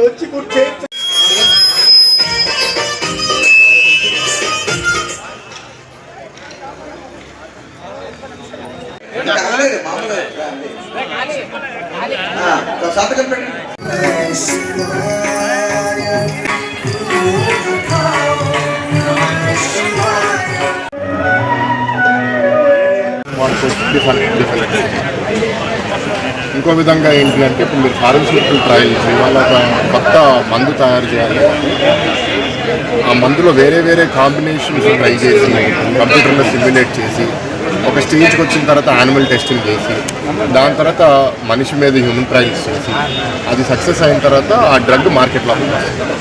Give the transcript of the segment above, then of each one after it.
వాళ్ళు వచ్చి కూర్చే. సంతకం పెట్టండి ఇంకో విధంగా ఏంటి అంటే ఇప్పుడు మీరు ఫార్మస్యూటికల్ ట్రయల్స్ ఇవాళ ఒక కొత్త మందు తయారు చేయాలి. ఆ మందులో వేరే వేరే కాంబినేషన్స్ ట్రై చేసి కంప్యూటర్లో సిమ్యులేట్ చేసి ఒక స్టేజ్కి వచ్చిన తర్వాత యానిమల్ టెస్టింగ్ చేసి దాని తర్వాత మనిషి మీద హ్యూమన్ ట్రయల్స్ చేసి అది సక్సెస్ అయిన తర్వాత ఆ డ్రగ్ మార్కెట్లో వస్తుంది.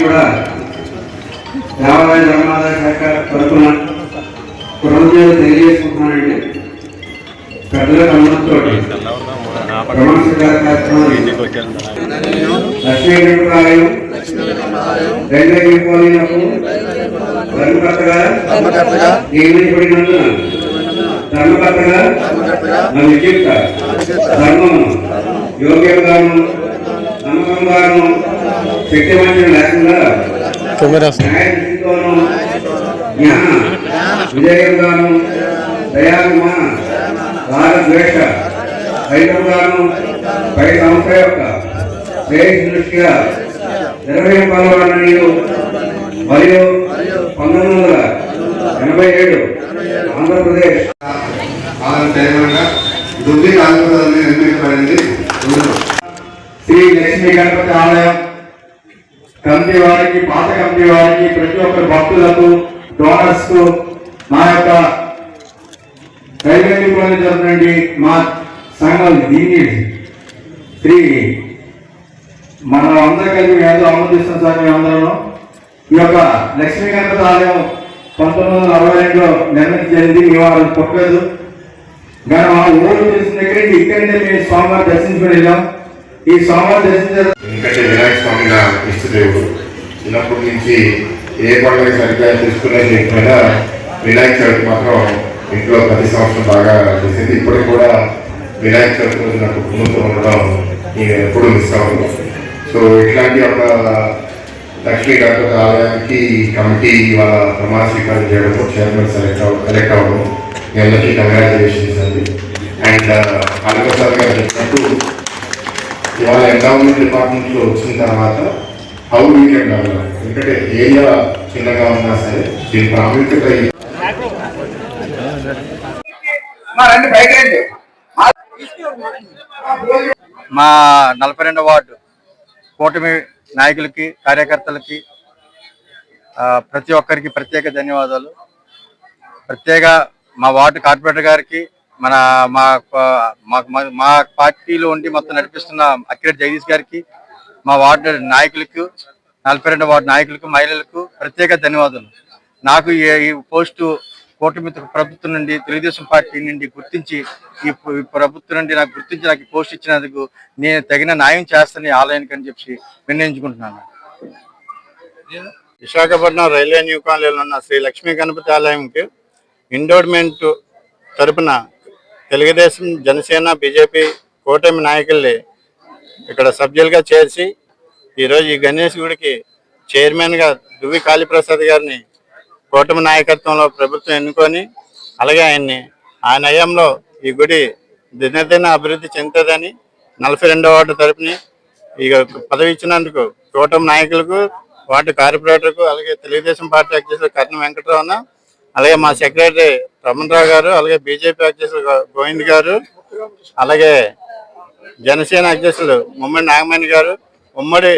కూడా దేవాలయ ధర్మాదాయ శాఖ తరఫున కృతజ్ఞతలు తెలియజేసుకుంటున్నానండి. పెద్దల అనుమతితో ప్రమాణ స్వీకార కార్యక్రమాన్ని లక్ష్మీ గణపతాలయం రైల్వే విభాగీలకు ధర్మకర్తగా నియమించబడినందున ధర్మకర్తగా నా విద్యుక్త ధర్మము యోగ్యంగాను నమ్మకంగాను లేకుండా విజయంగాను రాగద్వేష పై సంస్థ యొక్క శ్రేయస్ మరియు పంతొమ్మిది వందల ఎనభై ఏడు ఆంధ్రప్రదేశ్. ఆంధ్రప్రదేశ్ నిర్మించబడింది శ్రీ లక్ష్మీ గణపతి ఆలయం కమిటీ వారికి పాత కమిటీ వారికి ప్రతి ఒక్కరు భక్తులకు డోనర్స్కు మా యొక్క రైల్వే డిపోని జరుగుతుంది మా సంఘం దీన్ని శ్రీ మనం అందరం కలిసి ఏదో ఆమోదిస్తాం సార్ మేమందరం ఈ యొక్క లక్ష్మీ గణపతి ఆలయం పంతొమ్మిది వందల అరవై రెండులో నిర్మించబడింది మీ వారు పుట్టలేదు. కానీ మా ఊరు తెలిసిన దగ్గర నుంచి ఇక్కడి నుంచి మేము స్వామివారు దర్శించుకుని వెళ్ళాం. ఈ స్వామివారు దర్శించారు ఎందుకంటే వినాయక స్వామి నా చిన్నప్పటి నుంచి ఏ పండుగ సరిగ్గా తీసుకునే లేకపోయినా వినాయక చవితి మాత్రం ఇంట్లో ప్రతి సంవత్సరం బాగా చేసేది. ఇప్పటికి కూడా వినాయక చవితి రోజు నాకు కుటుంబంతో ఉండడం నేను ఎప్పుడూ మిస్ అవ్వను. సో ఇట్లాంటి ఒక లక్ష్మీ గణపతి ఆలయానికి కమిటీ వాళ్ళ ప్రమాణ స్వీకారం చేయడం చైర్మన్ సెలెక్ట్ అవ్వ సెలెక్ట్ అవ్వడం మీ అందరికీ కంగ్రాచులేషన్స్ అండి. అండ్ ఆలోచన గారు చెప్పినట్టు ఇవాళ ఎండోమెంట్ డిపార్ట్మెంట్లో వచ్చిన తర్వాత హౌ వీ కెన్ డెవలప్ ఎందుకంటే ఏరియా చిన్నగా ఉన్నా సరే దీని ప్రాముఖ్యత మా నలభై రెండవ వార్డు కూటమి నాయకులకి కార్యకర్తలకి ప్రతి ఒక్కరికి ప్రత్యేక ధన్యవాదాలు. ప్రత్యేక మా వార్డు కార్పొరేటర్ గారికి మన మా మా- మా- మా పార్టీలో ఉండి మొత్తం నడిపిస్తున్న అక్కిరెడ్డి జగదీష్ గారికి మా వార్డు నాయకులకు నలభై రెండు వార్డు నాయకులకు మహిళలకు ప్రత్యేక ధన్యవాదాలు. నాకు ఈ- ఈ పోస్టు కూటమి ప్రభుత్వం నుండి తెలుగుదేశం పార్టీ నుండి గుర్తించి ఈ ప్రభుత్వం నుండి నాకు గుర్తించి నాకు పోస్ట్ ఇచ్చినందుకు నేను తగిన న్యాయం చేస్తాను ఈ ఆలయానికి అని చెప్పి నిర్ణయించుకుంటున్నాను విశాఖపట్నం రైల్వే న్యూ కాలనీలో ఉన్న శ్రీ లక్ష్మీ గణపతి ఆలయంకి ఎండోర్మెంట్ తరపున తెలుగుదేశం జనసేన బీజేపీ కూటమి నాయకుల్ని ఇక్కడ సభ్యులుగా చేర్చి ఈరోజు ఈ గణేష్ గుడికి చైర్మన్గా దువ్వి కాళీప్రసాద్ గారిని కూటమి నాయకత్వంలో ప్రభుత్వం ఎన్నుకొని అలాగే ఆయన్ని ఆ నయంలో ఈ గుడి దినదిన అభివృద్ధి చెందుతుందని నలభై రెండో వార్డు తరపుని ఈ పదవి ఇచ్చినందుకు కూటమి నాయకులకు వార్డు కార్పొరేటర్కు అలాగే తెలుగుదేశం పార్టీ అధ్యక్షులు కర్ణ వెంకటరావున అలాగే మా సెక్రటరీ రమణరావు గారు అలాగే బీజేపీ అధ్యక్షులు గోవింద్ గారు అలాగే జనసేన అధ్యక్షులు ముమ్మడి నాగమణి గారు ఉమ్మడి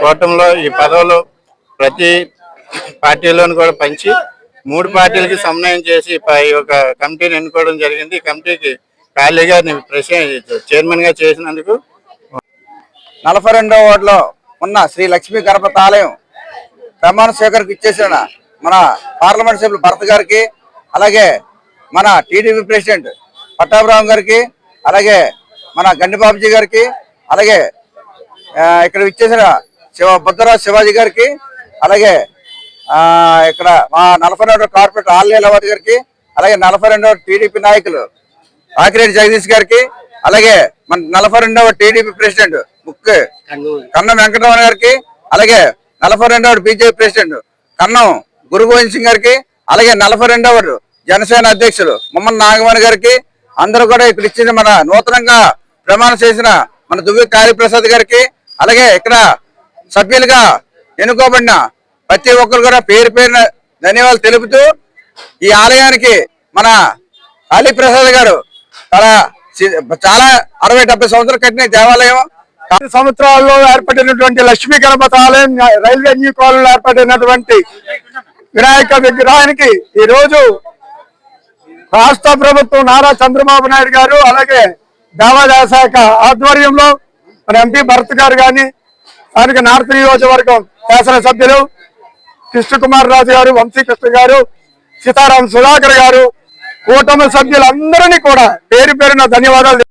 కూటమిలో ఈ పదవులు ప్రతి పార్టీలోని కూడా పంచి మూడు పార్టీలకి సమన్వయం చేసి ఈ యొక్క కమిటీని ఎన్నుకోవడం జరిగింది. ఈ కమిటీకి ఖాళీ గారిని ప్రెసిడెంట్ చైర్మన్గా చేసినందుకు నలభై రెండవ వార్డులో ఉన్న శ్రీ లక్ష్మీ గణపతి ఆలయం ప్రమాణ స్వీకరణకు ఇచ్చేసిన మన పార్లమెంట్ సభ్యులు భరత్ గారికి అలాగే మన టీడీపీ ప్రెసిడెంట్ పట్టాభిరామ్ గారికి అలాగే మన గండిబాబుజీ గారికి అలాగే ఇక్కడ ఇచ్చేసిన శివ బుద్ధరాజ్ శివాజీ గారికి అలాగే ఆ, ఇక్కడ మా నలభై రెండవ కార్పొరేటర్ ఆర్లేలవాది గారికి అలాగే నలభై రెండవ టీడీపీ నాయకులు ఆకిరెడ్డి జగదీష్ గారికి అలాగే మన నలభై రెండవ టీడీపీ ప్రెసిడెంట్ ముక్కు కన్నం వెంకటరమణ గారికి అలాగే నలభై రెండవ బీజేపీ ప్రెసిడెంట్ కన్నం గురు గోవింద్ సింగ్ గారికి అలాగే నలభై రెండవ జనసేన అధ్యక్షులు మొహమ్మద్ నాగమణి గారికి అందరూ కూడా ఇక్కడ ఇచ్చిన మన నూతనంగా ప్రమాణం చేసిన మన దువ్వి కాళీప్రసాద్ గారికి అలాగే ఇక్కడ సభ్యులుగా ఎన్నుకోబడిన ప్రతి ఒక్కరు కూడా పేరు పేరున ధన్యవాదాలు తెలుపుతూ ఈ ఆలయానికి మన కాళీప్రసాద్ గారు చాలా చాలా అరవై డెబ్బై సంవత్సరాలు కట్టిన దేవాలయం. పది సంవత్సరాల్లో ఏర్పడినటువంటి లక్ష్మీ గణపతి ఆలయం రైల్వే న్యూ కాలంలో ఏర్పడినటువంటి వినాయక విగ్రహానికి ఈ రోజు రాష్ట్ర ప్రభుత్వం నారా చంద్రబాబు నాయుడు గారు అలాగే దేవాదాయ శాఖ ఆధ్వర్యంలో మన ఎంపీ భరత్ గారు కానీ స్థానిక నార్త్ నియోజకవర్గం శాసనసభ్యులు కృష్ణకుమార్ రాజు గారు వంశీకృష్ణ గారు సీతారాం సుధాకర్ గారు కూటమి సభ్యులందరినీ కూడా పేరు పేరున ధన్యవాదాలు